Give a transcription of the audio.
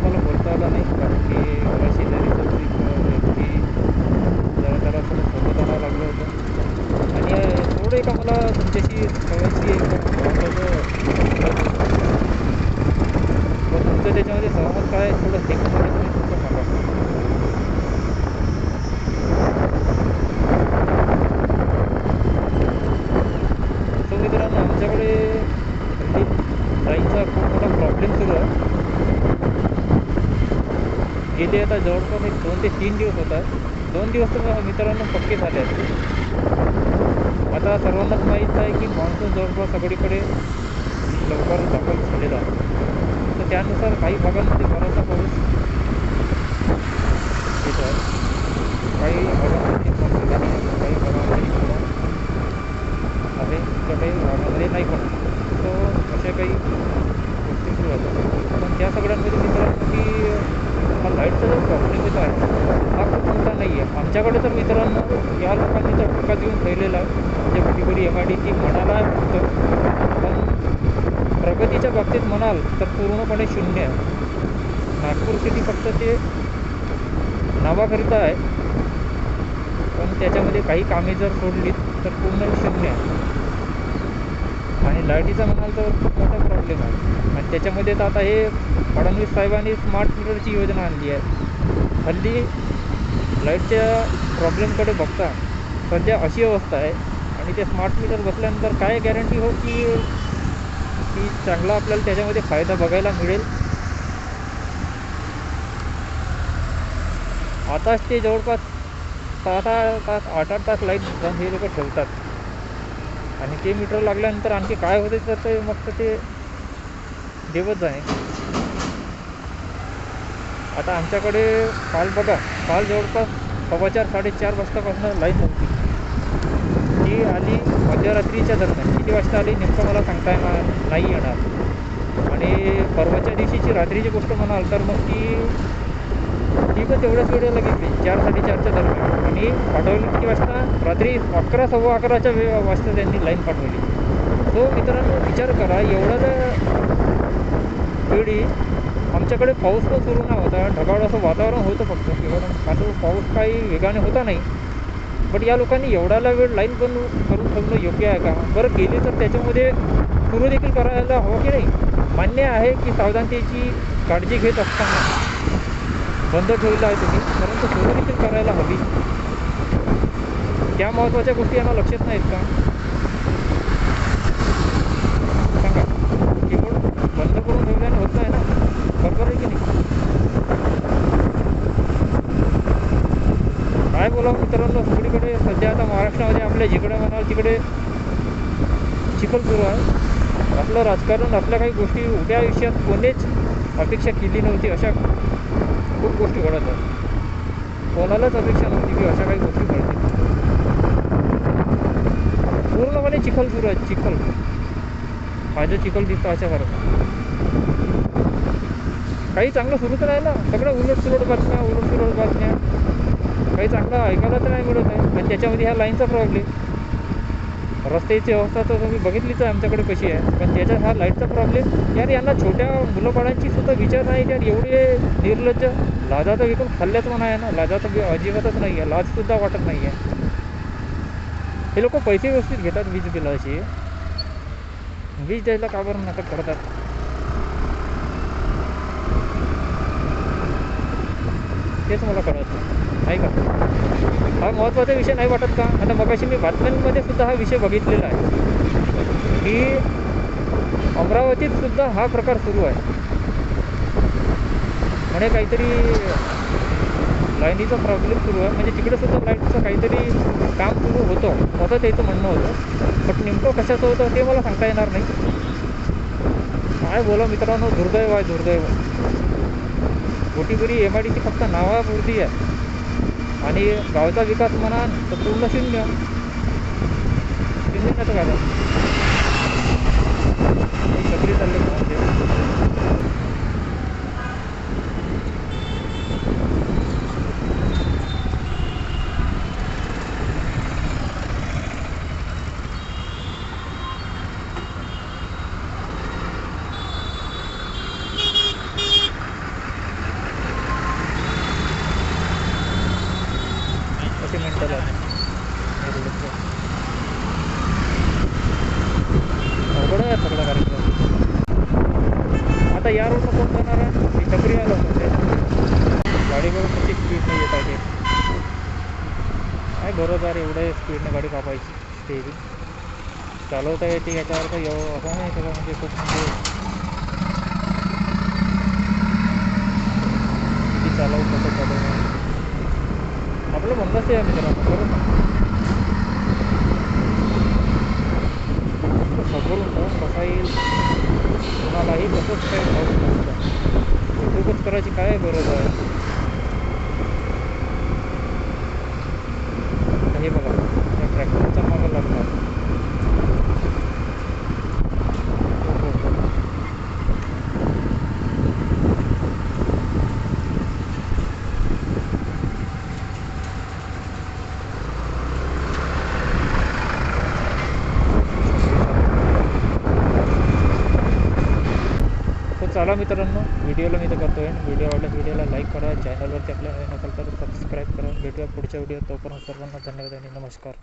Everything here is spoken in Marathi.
मला बोलता आलं नाही कारण की मला शेजारीचाच एक व्यक्ती जरा त्याला थोडं सोबत आणावं लागलं होतं. आणि थोडं एका मला तुमच्याशी ते आता जवळपास एक दोन ते तीन दिवस होतात. दोन दिवस तर मित्रांनो पक्के झाले आहेत. आता सर्वांनाच माहीत आहे की मान्सून जवळपास सगळीकडे लवकर दाखल झालेला आहे. तर त्यानुसार काही भागांमध्ये बराचसा पाऊस येतो आहे काही भागांमध्ये थांबलेला आहे काही भागांमध्ये थोडा आहे तर काही भागामध्ये नाही पण तो अशा काही गोष्टी सुरू आहेत पण त्या सगळ्यांमध्ये मित्रांनो की हा जर प्रॉब्लेम येतो आहे. हा खूप मोठा नाही आहे आमच्याकडे तर मित्रांनो या लोकांनी तर ठोका देऊन ठेवलेला आहे. म्हणजे कुठे कुठे एम आय डी ती म्हणाला आहे फक्त. पण प्रगतीच्या बाबतीत म्हणाल तर पूर्णपणे शून्य आहे. नागपूर सिटी फक्त ते नावाकरिता आहे. पण त्याच्यामध्ये काही कामे जर सोडली तर पूर्ण शून्य आहे. आणि लाईटीचा म्हणाल तर खूप मोठा प्रॉब्लेम आहे. आणि त्याच्यामध्ये तर आता हे फडणवीस साहेबांनी स्मार्ट मीटरची योजना आणली आहे. हल्ली लाईटच्या प्रॉब्लेमकडे बघता सध्या अशी अवस्था आहे. आणि ते स्मार्ट मीटर बसल्यानंतर काय गॅरंटी हो की की चांगला आपल्याला त्याच्यामध्ये फायदा बघायला मिळेल? आताच ते जवळपास सहा सहा तास आठ आठ तास लाइट हे लोक ठेवतात. आणि ते मीटर लागल्यानंतर आणखी काय होते तर ते मग तर ते देवच आहे आता आमच्याकडे काल बघा काल जवळपास सव्वा चार साडेचार वाजतापासून लाईन नव्हती. ती आली मध्यरात्रीच्या दरम्यान. किती वाजता आली नेमकं मला सांगता येणार नाही येणार. आणि परवाच्या दिवशीची रात्रीची गोष्ट म्हणाल तर मग ती ती पण तेवढ्याच वेळेला घेतली चार साडेचारच्या दरम्यान. आणि पाठवली किती वाजता? रात्री अकरा सव्वा अकराच्या वे वाजता त्यांनी लाईन पाठवली. तो मित्रांनो विचार करा एवढ्या वेळी आमच्याकडे पाऊस पण सुरू नाही होता ढगाळ असं वातावरण होतं फक्त. एवढं फार पाऊस काही वेगाने होता नाही. बट या लोकांनी एवढाला वेळ लाईन बंद करून ठेवणं योग्य आहे का? बरं गेली तर त्याच्यामध्ये सुरू देखील करायला हवं की नाही? मान्य आहे की सावधानतेची काळजी घेत असताना बंद ठेवलं आहे तुम्ही परंतु सुरू देखील करायला हवी. त्या महत्त्वाच्या गोष्टी यांना लक्षात नाहीत का? सांगा. केवळ बंद करून ठेवल्याने होत नाही ना? बरोबर आहे की नाही? काय बोला मित्रांनो सगळीकडे सध्या आता महाराष्ट्रामध्ये आपल्या जिकडे म्हणाल तिकडे चिखल सुरू आहे. आपलं राजकारण आपल्या काही गोष्टी उभ्या आयुष्यात कोणीच अपेक्षा केली नव्हती अशा गोष्टी घडत आहेत कोणालाच अपेक्षा नव्हती की अशा काही गोष्टी घडतील. पूर्णपणे चिखल सुरू आहे चिखल. माझं चिखल दिसतं अशासारखं काही चांगलं सुरू तर आहे ना. सगळं उलट सुलट बातम्या उलट सुलट बातम्या काही चांगलं ऐकायला तर नाही मिळत आहे. आणि त्याच्यामध्ये ह्या लाईनचा प्रॉब्लेम रस्त्याची अवस्था तर तुम्ही बघितलीच आहे आमच्याकडे कशी आहे. पण त्याच्यात हा लाईटचा प्रॉब्लेम यार यांना छोट्या मुलंबाळांची सुद्धा विचार नाही यार एवढे निर्लज्ज. लाजा तर विकून खाल्ल्याच म्हणा आहे ना. लाजा तर अजिबातच नाही आहे. लाजसुद्धा वाटत नाही आहे. हे लोक पैसे व्यवस्थित घेतात वीज बिलाची. वीज द्यायला का बरं नाटक करतात? तेच मला कळत नाही का? हा महत्त्वाचा विषय नाही वाटत का? आता मगाशी मी बातम्यांमध्ये सुद्धा हा विषय बघितलेला आहे की अमरावतीत सुद्धा हा प्रकार सुरू आहे. म्हणे काहीतरी लाईनीचा प्रॉब्लेम सुरू आहे. म्हणजे तिकडे सुद्धा लाईटचं काहीतरी काम सुरू होतं. असं त्याचं म्हणणं होतं. पण नेमकं कशाचं होतं ते मला सांगता येणार नाही. काय बोला मित्रांनो दुर्दैव आहे दुर्दैव मोठीपुरी एम आय डी ची फक्त नावापुरती आहे. आणि गावचा विकास म्हणा तर पूर्ण शून्य शून्याचं काय सगळी चालले म्हणजे असे मेंटल आहे अवघड आहे सगळा कार्यक्रम आता या रोडनं कोण जाणार आहे मी टपरी आलो होते गाडीवर किती स्पीडने येत आहे ते काय बरोबर एवढं स्पीडनं गाडी कापायची स्टेरिंग चालवता येते याच्यावर तर एव असं नाही सगळं म्हणजे खूप म्हणजे किती चालवू कसं चालवू. आपलं म्हणणंच आहे आम्ही त्याला बरोबर. तो सफर कसा येईल कोणालाही तसंच काही ठाऊक नसतं. उद्योगच करायची काय गरज आहे आता हे बघा त्या ट्रॅक्टरच्या मागं लागला हो हो हो तो चला मित्रांनो व्हिडिओला मी तर करतो आहे व्हिडिओ आवडल्यास व्हिडिओला लाईक करा चॅनलवरती आपल्या नवीन असाल तर सबस्क्राईब करा. भेटूया पुढच्या व्हिडिओ तोपर्यंत सर्वांना धन्यवाद आणि नमस्कार.